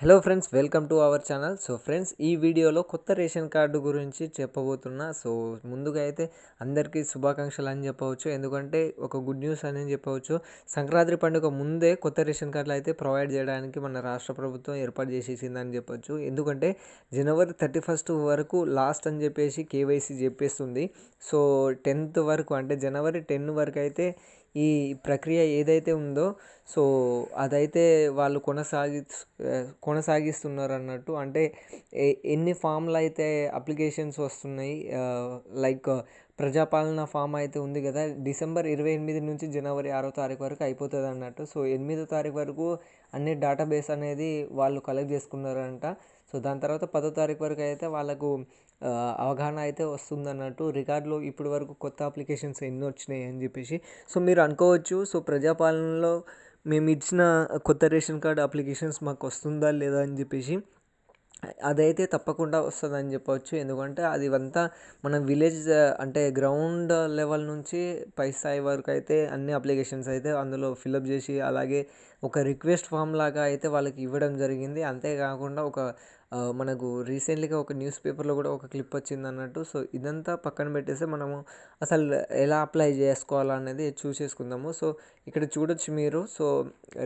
Hello friends welcome to our channel so friends ఈ వీడియోలో కొత్త రేషన్ కార్డు గురించి చెప్పబోతున్నా. సో ముందుగా అయితే అందరికీ శుభాకాంక్షలు అని చెప్పవచ్చు. ఎందుకంటే ఒక గుడ్ న్యూస్ అని చెప్పవచ్చు. సంక్రాంతి పండుగ ముందే కొత్త రేషన్ కార్డులు అయితే ప్రొవైడ్ చేయడానికి మన రాష్ట్ర ప్రభుత్వం ఏర్పాటు చేసేసిందని చెప్పవచ్చు ఎందుకంటే జనవరి థర్టీ ఫస్ట్ వరకు లాస్ట్ అని చెప్పేసి కేవైసీ చెప్పేస్తుంది. సో టెన్త్ వరకు అంటే జనవరి టెన్ వరకు అయితే ఈ ప్రక్రియ ఏదైతే ఉందో సో అదైతే వాళ్ళు కొనసాగి కొనసాగిస్తున్నారు అన్నట్టు అంటే ఎన్ని ఫామ్లు అయితే అప్లికేషన్స్ వస్తున్నాయి లైక్ ప్రజాపాలన ఫామ్ అయితే ఉంది కదా. డిసెంబర్ ఇరవై ఎనిమిది నుంచి జనవరి ఆరో తారీఖు వరకు అయిపోతుంది అన్నట్టు. సో ఎనిమిదో తారీఖు వరకు అన్ని డేటాబేస్ అనేది వాళ్ళు కలెక్ట్ చేసుకున్నారంట. సో దాని తర్వాత పదో తారీఖు వరకు అయితే వాళ్ళకు అవగాహన అయితే వస్తుంది అన్నట్టు. రికార్డులో ఇప్పటి వరకు కొత్త అప్లికేషన్స్ ఎన్ని వచ్చినాయి అని చెప్పేసి. సో మీరు అనుకోవచ్చు. సో ప్రజాపాలనలో మేము ఇచ్చిన కొత్త రేషన్ కార్డు అప్లికేషన్స్ మాకు వస్తుందా లేదా అని చెప్పేసి. అదైతే తప్పకుండా వస్తుందని చెప్పవచ్చు ఎందుకంటే అది అంతా మన విలేజ్ అంటే గ్రౌండ్ లెవెల్ నుంచి పై స్థాయి వరకు అయితే అన్ని అప్లికేషన్స్ అయితే అందులో ఫిలప్ చేసి అలాగే ఒక రిక్వెస్ట్ ఫామ్ లాగా అయితే వాళ్ళకి ఇవ్వడం జరిగింది. అంతేకాకుండా ఒక మనకు రీసెంట్లీగా ఒక న్యూస్ పేపర్లో కూడా ఒక క్లిప్ వచ్చింది అన్నట్టు. సో ఇదంతా పక్కన పెట్టేస్తే మనము అసలు ఎలా అప్లై చేసుకోవాలనేది చూసేసుకుందాము సో ఇక్కడ చూడొచ్చు మీరు. సో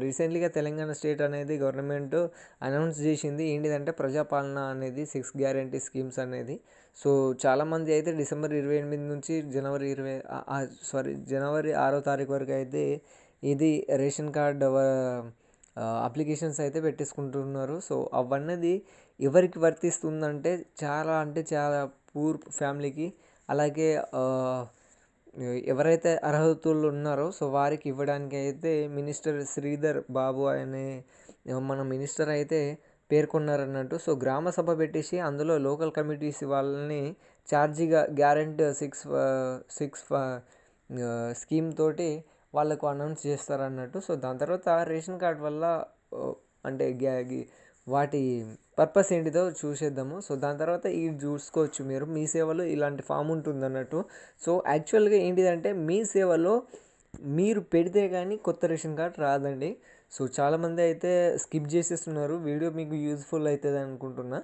రీసెంట్లీగా తెలంగాణ స్టేట్ అనేది గవర్నమెంట్ అనౌన్స్ చేసింది ఏంటిదంటే ప్రజాపాలన అనేది సిక్స్ గ్యారంటీ స్కీమ్స్ అనేది. సో చాలామంది అయితే డిసెంబర్ ఇరవై ఎనిమిది నుంచి జనవరి ఇరవై సారీ జనవరి ఆరో తారీఖు వరకు అయితే ఇది రేషన్ కార్డ్ అప్లికేషన్స్ అయితే పెట్టేసుకుంటున్నారు. సో అవన్నది ఎవరికి వర్తిస్తుందంటే చాలా అంటే చాలా పూర్ ఫ్యామిలీకి అలాగే ఎవరైతే అర్హతలు ఉన్నారో సో వారికి ఇవ్వడానికి అయితే మినిస్టర్ శ్రీధర్ బాబు అనే మన మినిస్టర్ అయితే పేర్కొన్నారన్నట్టు. సో గ్రామ సభ పెట్టేసి అందులో లోకల్ కమిటీస్ వాళ్ళని ఛార్జీగా గ్యారెంటీ సిక్స్ సిక్స్ స్కీమ్ తోటి వాళ్ళకు అనౌన్స్ చేస్తారు అన్నట్టు సో దాని తర్వాత రేషన్ కార్డ్ వల్ల అంటే గ్యా- వాటి పర్పస్ ఏంటిదో చూసేద్దాము. సో దాని తర్వాత ఇది చూసుకోవచ్చు మీరు. మీ సేవలో ఇలాంటి ఫామ్ ఉంటుంది అన్నట్టు సో యాక్చువల్గా ఏంటిదంటే మీ సేవలో మీరు పెడితే కానీ కొత్త రేషన్ కార్డ్ రాదండి. సో చాలామంది అయితే స్కిప్ చేసేస్తున్నారు. వీడియో మీకు యూజ్ఫుల్ అవుతుంది అనుకుంటున్నా.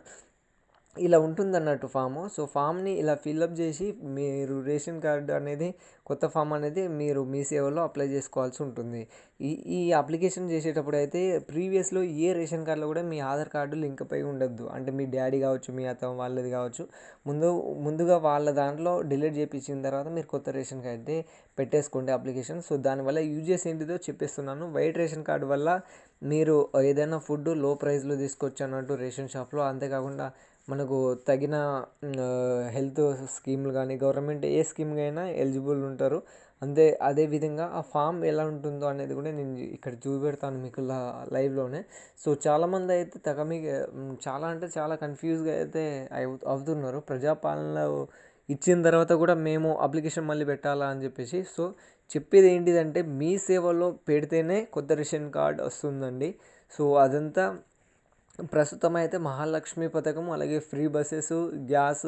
ఇలా ఉంటుంది అన్నట్టు ఫాము. సో ఫామ్ని ఇలా ఫిల్అప్ చేసి మీరు రేషన్ కార్డు అనేది కొత్త ఫామ్ అనేది మీరు మీ సేవలో అప్లై చేసుకోవాల్సి ఉంటుంది. ఈ ఈ అప్లికేషన్ చేసేటప్పుడు అయితే ప్రీవియస్లో ఏ రేషన్ కార్డులో కూడా మీ ఆధార్ కార్డు లింక్ అయి ఉండొద్దు. అంటే మీ డాడీ కావచ్చు మీ అత్త వాళ్ళది కావచ్చు. ముందు ముందుగా వాళ్ళ దాంట్లో డిలీట్ చేయించిన తర్వాత మీరు కొత్త రేషన్ కార్డు అయితే పెట్టేసుకోండి అప్లికేషన్. సో దానివల్ల యూజెస్ ఏంటిదో చెప్పేస్తున్నాను. వైట్ రేషన్ కార్డు వల్ల మీరు ఏదైనా ఫుడ్లో ప్రైస్లో తీసుకోవచ్చు అన్నట్టు రేషన్ షాప్లో అంతేకాకుండా మనకు తగిన హెల్త్ స్కీమ్లు కానీ గవర్నమెంట్ ఏ స్కీమ్ అయినా ఎలిజిబుల్ ఉంటారు. అంతే అదే విధంగా ఆ ఫామ్ ఎలా ఉంటుందో అనేది కూడా నేను ఇక్కడ చూపెడతాను మీకు లైవ్లోనే. సో చాలామంది అయితే తెగ మీకు చాలా అంటే చాలా కన్ఫ్యూజ్గా అయితే అవుతున్నారు. ప్రజాపాలనలో ఇచ్చిన తర్వాత కూడా మేము అప్లికేషన్ మళ్ళీ పెట్టాలా అని చెప్పేసి. సో చెప్పేది ఏంటిదంటే మీ సేవలో పెడితేనే కొత్త రేషన్ కార్డ్ వస్తుందండి. సో అదంతా ప్రస్తుతం అయితే మహాలక్ష్మి పథకం అలాగే ఫ్రీ బస్సెస్ గ్యాస్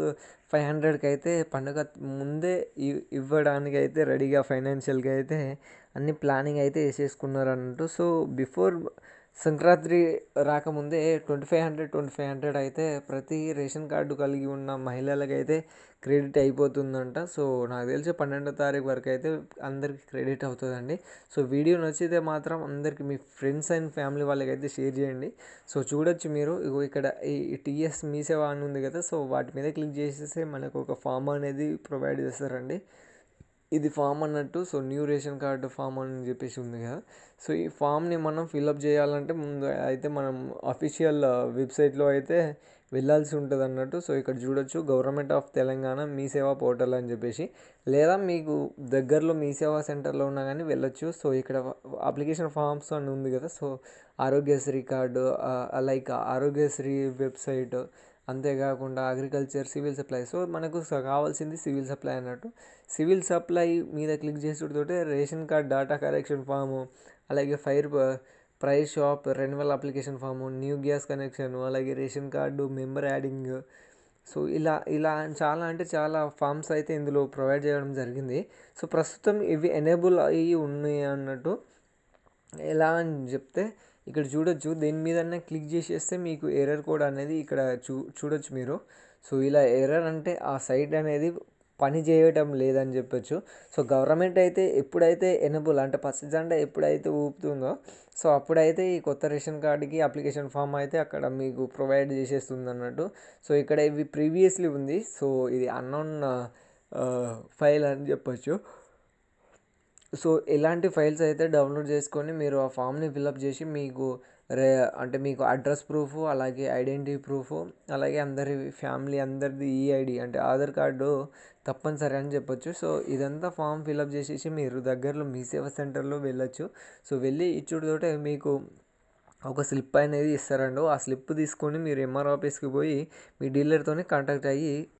ఫైవ్ హండ్రెడ్కి అయితే పండుగ ముందే ఇవ్వడానికి అయితే రెడీగా ఫైనాన్షియల్గా అయితే అన్ని ప్లానింగ్ అయితే వేసేసుకున్నారు అన్నట్టు సో బిఫోర్ సంక్రాంతి రాకముందే twenty five hundred twenty five hundred అయితే ప్రతి రేషన్ కార్డు కలిగి ఉన్న మహిళలకైతే క్రెడిట్ అయిపోతుందంట. సో నాకు తెలిసి పన్నెండో తారీఖు వరకు అయితే అందరికి క్రెడిట్ అవుతుందండి. సో వీడియో నచ్చితే మాత్రం అందరికీ మీ ఫ్రెండ్స్ అండ్ ఫ్యామిలీ వాళ్ళకి అయితే షేర్ చేయండి. సో చూడొచ్చు మీరు. ఇక్కడ ఈ టీఎస్ మీ సేవ అని ఉంది కదా సో వాటి మీద క్లిక్ చేసేస్తే మనకు ఒక ఫామ్ అనేది ప్రొవైడ్ చేస్తారండి. ఇది ఫామ్ అన్నట్టు so new ration card form అని చెప్పేసి ఉంది కదా. సో ఈ ఫామ్ని మనం ఫిల్అప్ చేయాలంటే ముందు అయితే మనం అఫీషియల్ వెబ్సైట్లో అయితే వెళ్ళాల్సి ఉంటుంది అన్నట్టు. సో ఇక్కడ చూడొచ్చు గవర్నమెంట్ ఆఫ్ తెలంగాణ మీ సేవా పోర్టల్ అని చెప్పేసి. లేదా మీకు దగ్గరలో మీ సేవా సెంటర్లో ఉన్నా కానీ వెళ్ళొచ్చు. సో ఇక్కడ అప్లికేషన్ ఫామ్స్ అని ఉంది కదా. So Aarogyasri card like Aarogyasri website అంతేకాకుండా అగ్రికల్చర్ సివిల్ సప్లై. సో మనకు స- కావాల్సింది సివిల్ సప్లై అన్నట్టు. సివిల్ సప్లై మీద click చేసుడుతోటే ration card data correction form అలాగే fair price shop renewal application form new gas connection అలాగే ration card member adding. So ఇలా ఇలా చాలా అంటే చాలా ఫామ్స్ అయితే ఇందులో ప్రొవైడ్ చేయడం జరిగింది. సో ప్రస్తుతం ఇవి ఎనేబుల్ అయ్యి ఉన్నాయి అన్నట్టు ఎలా అని చెప్తే ఇక్కడ చూడొచ్చు. దేని మీదన్నా క్లిక్ చేసేస్తే మీకు ఎర్రర్ కోడ్ అనేది ఇక్కడ చూ చూడొచ్చు మీరు. సో ఇలా ఎర్రర్ అంటే ఆ సైట్ అనేది పని చేయటం లేదని చెప్పొచ్చు. సో గవర్నమెంట్ అయితే ఎప్పుడైతే ఎనబుల్ అంటే పచ్చ జెండా ఎప్పుడైతే ఊపుతుందో సో అప్పుడైతే ఈ కొత్త రేషన్ కార్డుకి అప్లికేషన్ ఫామ్ అయితే అక్కడ మీకు ప్రొవైడ్ చేసేస్తుంది అన్నట్టు సో ఇక్కడ ఇవి ప్రీవియస్లీ ఉంది. సో ఇది అన్నోన్ ఫైల్ అని చెప్పొచ్చు. సో ఇలాంటి ఫైల్స్ అయితే డౌన్లోడ్ చేసుకొని మీరు ఆ ఫామ్ని ఫిలప్ చేసి మీకు రే అంటే మీకు అడ్రస్ ప్రూఫ్ అలాగే ఐడెంటిటీ ప్రూఫ్ అలాగే అందరి ఫ్యామిలీ అందరిది ఈఐడి అంటే ఆధార్ కార్డు తప్పనిసరి అని చెప్పొచ్చు. సో ఇదంతా ఫామ్ ఫిలప్ చేసేసి మీరు దగ్గరలో మీ సేవా సెంటర్లో వెళ్ళొచ్చు. సో వెళ్ళి ఇచ్చుడుతోటే మీకు ఒక స్లిప్ అనేది ఇస్తారండి. ఆ స్లిప్ తీసుకొని మీరు ఎంఆర్ ఆఫీస్కి పోయి మీ డీలర్తోనే కాంటాక్ట్ అయ్యి